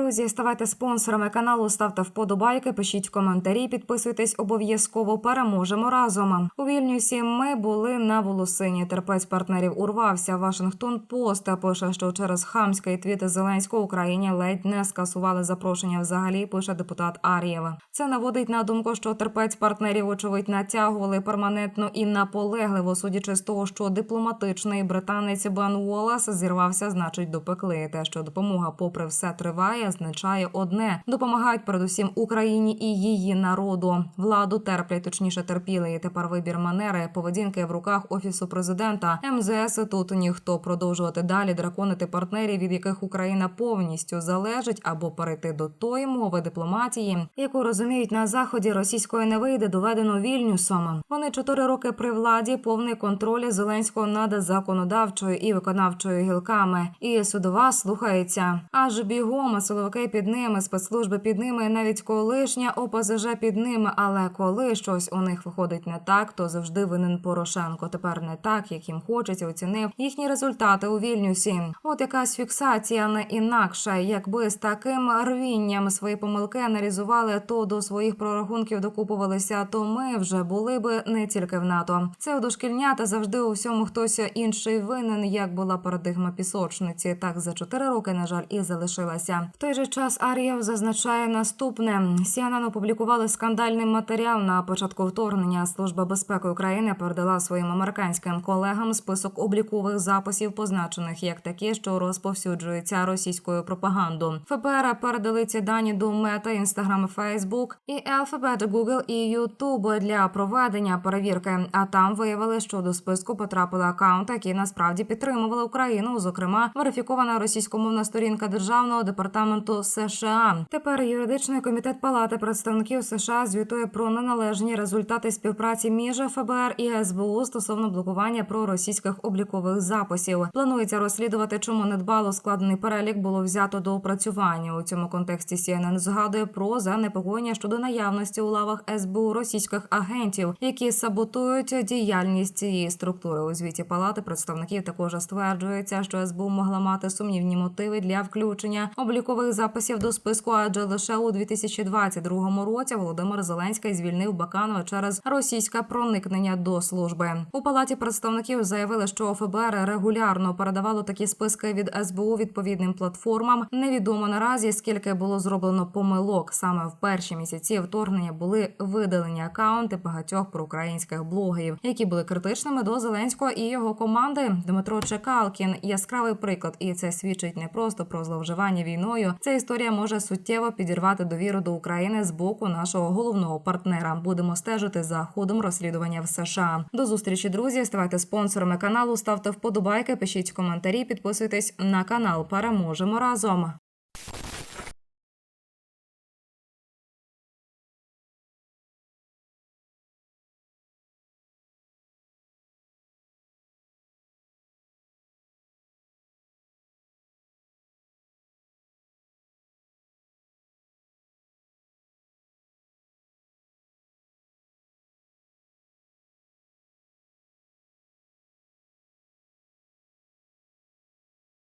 друзі, ставайте спонсорами каналу, ставте вподобайки, пишіть коментарі, підписуйтесь обов'язково. Переможемо разом. У Вільнюсі ми були на волосині. Терпець партнерів урвався. Вашингтон Пост пише, що через хамський твіт Зеленського Україні ледь не скасували запрошення. Взагалі пише депутат Ар'єв. Це наводить на думку, що терпець партнерів, очевидь, натягували перманентно і наполегливо, судячи з того, що дипломатичний британець Бен Уоллес зірвався, значить, допекли. Те, що допомога, попри все триває, означає одне: допомагають передусім Україні і її народу. Владу терплять, точніше терпіли. І тепер вибір манери поведінки в руках офісу президента МЗС. Тут ніхто продовжувати далі драконити партнерів, від яких Україна повністю залежить, або перейти до тої мови дипломатії, яку розуміють на заході російської не вийде, доведено вільнюсом. Вони чотири роки при владі, повний контроль Зеленського над законодавчою і виконавчою гілками. І судова слухається. Аж бігом силовики під ними, спецслужби під ними, навіть колишня ОПЗЖ під ними. Але коли щось у них виходить не так, то завжди винен Порошенко. Тепер не так, як їм хочеться, оцінив їхні результати у Вільнюсі. От якась фіксація не інакше. Якби з таким рвінням свої помилки аналізували, то до своїх прорахунків докупувалися, то ми вже були би не тільки в НАТО. Це у дошкільнята завжди у всьому хтось інший винен, як була парадигма пісочниці. Так за чотири роки, на жаль, і залишилася. В той же час Ар'єв зазначає наступне: CNN опублікували скандальний матеріал на початку вторгнення. Служба безпеки України передала своїм американським колегам список облікових записів, позначених як такі, що розповсюджуються російською пропагандою. ФБР передали ці дані до Мета, Інстаграм, Фейсбук і Alphabet, Google і YouTube для проведення перевірки. А там виявили, що до списку потрапили акаунти, які насправді підтримували Україну. Зокрема, верифікована російськомовна сторінка державного департаменту США. Тепер юридичний комітет Палати представників США звітує про неналежні результати співпраці між ФБР і СБУ стосовно блокування проросійських облікових записів. Планується розслідувати, чому недбало складений перелік було взято до опрацювання. У цьому контексті CNN згадує про занепокоєння щодо наявності у лавах СБУ російських агентів, які саботують діяльність цієї структури. У звіті палати представників також стверджується, що СБУ могла мати сумнівні мотиви для включення облікових записів до списку, адже лише у 2022 році Володимир Зеленський звільнив Баканова через російське проникнення до служби. У палаті представників заявили, що ФБР регулярно передавало такі списки від СБУ відповідним платформам. Невідомо наразі скільки було зроблено помилок. Саме в перші місяці вторгнення були видалені акаунти багатьох проукраїнських блогерів, які були критичними до Зеленського і його команди. Дмитро Чекалкін яскравий приклад, і це свідчить не просто про зловживання війною. Ця історія може суттєво підірвати довіру до України з боку нашого головного партнера. Будемо стежити за ходом розслідування в США. До зустрічі, друзі. Ставайте спонсорами каналу, ставте вподобайки, пишіть коментарі, підписуйтесь на канал. Переможемо разом.